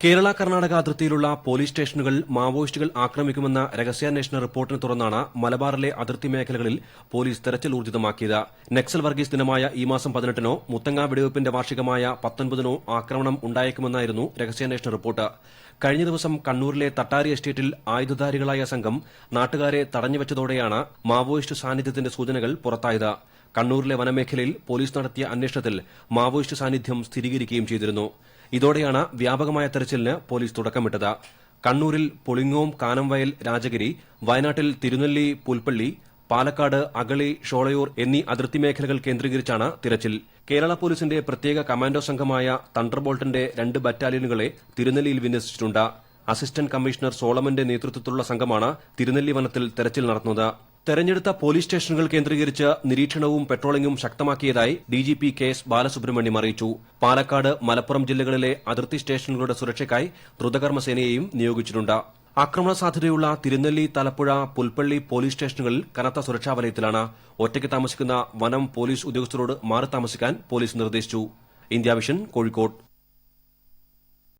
കേരള കർണാടക അതിർത്തിയിലുള്ള പോലീസ് സ്റ്റേഷനുകൾ മാവോയിസ്റ്റുകൾ ആക്രമിക്കുമെന്ന രഹസ്യാന്വേഷണ റിപ്പോർട്ടിനെ തുടർന്നാണ് മലബാറിലെ അതിർത്തി മേഖലകളിൽ പോലീസ് തെരച്ചിൽ ഊർജിതമാക്കിയത് നക്സൽ വർഗീസ് ദിനമായ ഈ മാസം പതിനെട്ടിനോ മുത്തങ്ങ വെടിവയ്പ്പിന്റെ വാർഷികമായ പത്തൊൻപതിനോ ആക്രമണം ഉണ്ടായേക്കുമെന്നായിരുന്നു രഹസ്യാന്വേഷണ റിപ്പോർട്ട്. കഴിഞ്ഞ ദിവസം കണ്ണൂരിലെ തട്ടാരി എസ്റ്റേറ്റിൽ ആയുധധാരികളായ സംഘം നാട്ടുകാരെ തടഞ്ഞുവച്ചതോടെയാണ് മാവോയിസ്റ്റ് സാന്നിധ്യത്തിന്റെ സൂചനകൾ പുറത്തായത്. കണ്ണൂരിലെ വനമേഖലയിൽ പോലീസ് നടത്തിയ അന്വേഷണത്തിൽ മാവോയിസ്റ്റ് സാന്നിധ്യം സ്ഥിരീകരിക്കുകയും ചെയ്തിരുന്നു. ഇതോടെയാണ് വ്യാപകമായ തെരച്ചിലിന് പോലീസ് തുടക്കമിട്ടത്. കണ്ണൂരിൽ പുളിങ്ങോം കാനംവയൽ രാജഗിരി വയനാട്ടിൽ തിരുനെല്ലി പുൽപ്പള്ളി പാലക്കാട് അഗളി ഷോളയൂർ എന്നീ അതിർത്തി മേഖലകൾ കേന്ദ്രീകരിച്ചാണ് തിരച്ചിൽ. കേരള പോലീസിന്റെ പ്രത്യേക കമാൻഡോ സംഘമായ തണ്ടർബോൾട്ടിന്റെ രണ്ട് ബറ്റാലിയനുകളെ തിരുനെല്ലിയിൽ വിന്യസിച്ചിട്ടുണ്ട്. അസിസ്റ്റന്റ് കമ്മീഷണർ സോളമന്റെ നേതൃത്വത്തിലുള്ള സംഘമാണ് തിരുനെല്ലി വനത്തിൽ തെരച്ചിൽ നടത്തുന്നത്. തെരഞ്ഞെടുത്ത പോലീസ് സ്റ്റേഷനുകൾ കേന്ദ്രീകരിച്ച് നിരീക്ഷണവും പെട്രോളിംഗും ശക്തമാക്കിയതായി ഡിജിപി കെ എസ് ബാലസുബ്രഹ്മണ്യം അറിയിച്ചു. പാലക്കാട് മലപ്പുറം ജില്ലകളിലെ അതിർത്തി സ്റ്റേഷനുകളുടെ സുരക്ഷയ്ക്കായി ദ്രുതകർമ്മസേനയെയും നിയോഗിച്ചിട്ടുണ്ട്. ആക്രമണ സാധ്യതയുള്ള തിരുനെല്ലി തലപ്പുഴ പുൽപ്പള്ളി പോലീസ് സ്റ്റേഷനുകളിൽ കനത്ത സുരക്ഷാ വലയത്തിലാണ് ഒറ്റയ്ക്ക് താമസിക്കുന്ന വനം പോലീസ് ഉദ്യോഗസ്ഥരോട് മാറി താമസിക്കാൻ പോലീസ് നിർദ്ദേശിച്ചു. ഇന്ത്യ കോഴിക്കോട്.